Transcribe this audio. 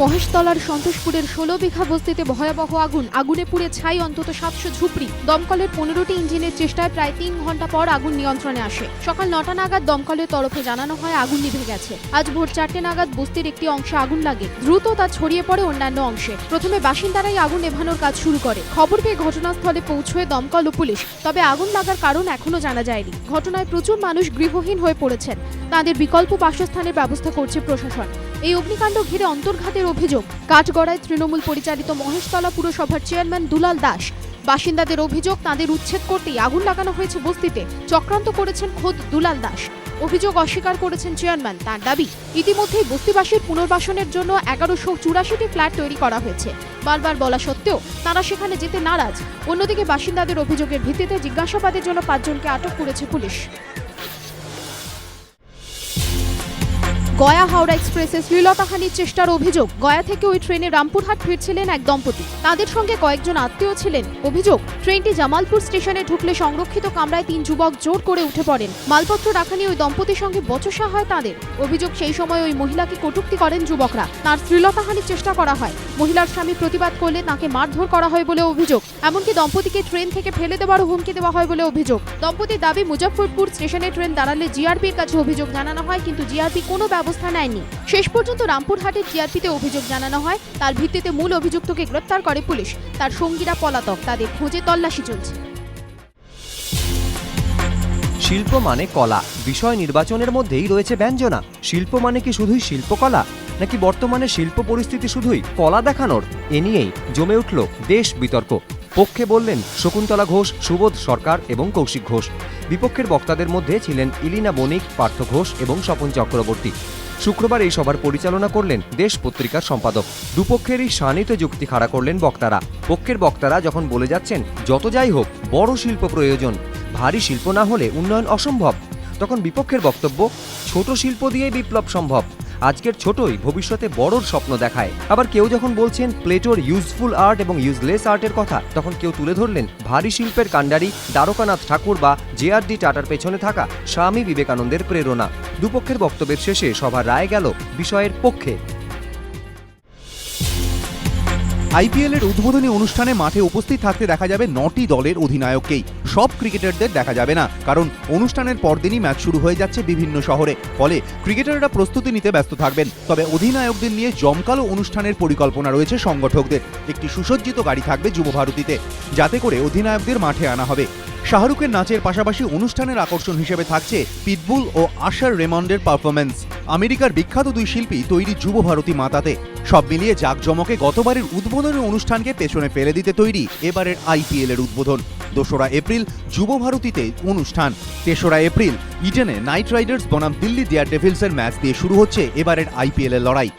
মহেশতলার সন্তোষপুরের ষোলো বিঘা বস্তিতে ভয়াবহ আগুন। আগুনে পুড়ে ছাই, অন্তত সাতশো ঝুপড়ি। দমকলের পনেরোটি ইঞ্জিনের চেষ্টায় প্রায় তিন ঘণ্টা পর আগুন নিয়ন্ত্রণে আসে। সকাল নটা নাগাদ দমকলের তরফে জানানো হয়, আগুন নিভে গেছে। আজ ভোর চারটে নাগাদ বস্তির একটি অংশে আগুন লাগে। দ্রুত তা ছড়িয়ে পড়ে অন্যান্য অংশে। প্রথমে বাসিন্দারাই আগুন নেভানোর কাজ শুরু করে। খবর পেয়ে ঘটনাস্থলে পৌঁছয় দমকল ও পুলিশ। তবে আগুন লাগার কারণ এখনও জানা যায়নি। ঘটনায় প্রচুর মানুষ গৃহহীন হয়ে পড়েছেন। তাদের বিকল্প বাসস্থানের ব্যবস্থা করছে প্রশাসন। এই অগ্নিকাণ্ড ঘিরে অন্তর্ঘাতের অভিযোগ। কাঠগড়ায় তৃণমূল পরিচালিত মহেশতলা পুরসভার চেয়ারম্যান দুলাল দাস। বাসিন্দাদের অভিযোগ, তাদের উচ্ছেদ করতেই আগুন লাগানো হয়েছে বস্তিতে। চক্রান্ত করেছেন খোদ দুলাল দাস। অভিযোগ অস্বীকার করেছেন চেয়ারম্যান। তার দাবি, ইতিমধ্যেই বস্তিবাসীর পুনর্বাসনের জন্য এগারোশো চুরাশিটি ফ্ল্যাট তৈরি করা হয়েছে। বারবার বলা সত্ত্বেও, তারা সেখানে যেতে নারাজ। অন্যদিকে বাসিন্দাদের অভিযোগের ভিত্তিতে জিজ্ঞাসাবাদের জন্য পাঁচজনকে আটক করেছে পুলিশ। গয়া হাওড়া এক্সপ্রেসে শ্লীলতাহানির চেষ্টার অভিযোগ। গয়া থেকে ওই ট্রেনে রামপুরহাট ফিরছিলেন এক দম্পতি। তাদের সঙ্গে কয়েকজন আত্মীয় ছিলেন। অভিযোগ, ট্রেনটি জামালপুর স্টেশনে ঢুকলে সংরক্ষিত কামরায় তিন যুবক জোর করে উঠে পড়েন। মালপত্র রাখা নিয়ে ওই দম্পতির সঙ্গে বচসা হয় তাদের। অভিযোগ, সেই সময় ওই মহিলাকে কটুক্তি করেন যুবকরা। তার শ্লীলতাহানির চেষ্টা করা হয়। মহিলার স্বামী প্রতিবাদ করলে তাকে মারধর করা হয় বলে অভিযোগ। এমনকি দম্পতিকে ট্রেন থেকে ফেলে দেওয়ারও হুমকি দেওয়া হয় বলে অভিযোগ। দম্পতির দাবি, মুজফ্ফরপুর স্টেশনে ট্রেন দাঁড়ালে জিআরপির কাছে অভিযোগ জানানো হয়, কিন্তু জিআরপি কোনো ব্যবস্থা নেয়নি। শেষ পর্যন্ত রামপুরহাটের জিআরপিতে অভিযোগ জানানো হয়, তার ভিত্তিতে মূল অভিযুক্তকে গ্রেপ্তার করে পুলিশ। তার সঙ্গীরা পলাতক, তাদের খোঁজে তল্লাশি চলছে। শিল্প মানে কলা। বিষয় নির্বাচনের মধ্যেই রয়েছে ব্যঞ্জনা। শিল্প মানে কি শুধুই শিল্পকলা? নাকি বর্তমানে শিল্প পরিস্থিতি শুধুই কলা দেখানোর? এ নিয়েই জমে উঠল দেশ বিতর্ক। পক্ষে বললেন শকুন্তলা ঘোষ, সুবোধ সরকার এবং কৌশিক ঘোষ। বিপক্ষের বক্তাদের মধ্যে ছিলেন ইলিনা বণিক, পার্থ ঘোষ এবং স্বপন চক্রবর্তী। শুক্রবার এই সভার পরিচালনা করলেন দেশ পত্রিকার সম্পাদক। দুপক্ষেরই শানিত যুক্তি খাড়া করলেন বক্তারা। পক্ষের বক্তারা যখন বলে যাচ্ছেন, যত যাই হোক, বড় শিল্প প্রয়োজন। ভারী শিল্প না হলে উন্নয়ন অসম্ভব। তখন বিপক্ষের বক্তব্য, ছোট শিল্প দিয়েই বিপ্লব সম্ভব। আজকের ছোটই ভবিষ্যতে বড়র স্বপ্ন দেখায়। আবার কেউ যখন বলছেন প্লেটোর ইউজফুল আর্ট এবং ইউজলেস আর্টের কথা, তখন কেউ তুলে ধরলেন ভারী শিল্পের কাণ্ডারি, দ্বারকানাথ ঠাকুর বা জে আর ডি টাটার পেছনে থাকা স্বামী বিবেকানন্দের প্রেরণা। দুপক্ষের বক্তব্যের শেষে সভা রায় গেল বিষয়ের পক্ষে। আইপিএল এর উদ্বোধনী অনুষ্ঠানে মাঠে উপস্থিত থাকতে দেখা যাবে নটি দলের অধিনায়ককেই। সব ক্রিকেটারদের দেখা যাবে না, কারণ অনুষ্ঠানের পরদিনই ম্যাচ শুরু হয়ে যাচ্ছে বিভিন্ন শহরে। ফলে ক্রিকেটাররা প্রস্তুতি নিতে ব্যস্ত থাকবেন। তবে অধিনায়কদের নিয়ে জমকালো অনুষ্ঠানের পরিকল্পনা রয়েছে সংগঠকদের। একটি সুসজ্জিত গাড়ি থাকবে যুবভারতীতে, যাতে করে অধিনায়কদের মাঠে আনা হবে। শাহরুখের নাচের পাশাপাশি অনুষ্ঠানের আকর্ষণ হিসেবে থাকছে পিটবুল ও আশার রেমন্ডের পারফরমেন্স আমেরিকার বিখ্যাত দুই শিল্পী তৈরি যুব ভারতী মাতাতে। সব মিলিয়ে জাঁকজমকে গতবারের উদ্বোধনী অনুষ্ঠানকে পেছনে ফেলে দিতে তৈরি এবারের আইপিএল এর উদ্বোধন। দোসরা এপ্রিল যুব ভারতীতে অনুষ্ঠান। তেসরা এপ্রিল ইডেনে নাইট রাইডার্স বনাম দিল্লি ডেয়ার ডেভিলসের ম্যাচ দিয়ে শুরু হচ্ছে এবারের আইপিএল এর লড়াই।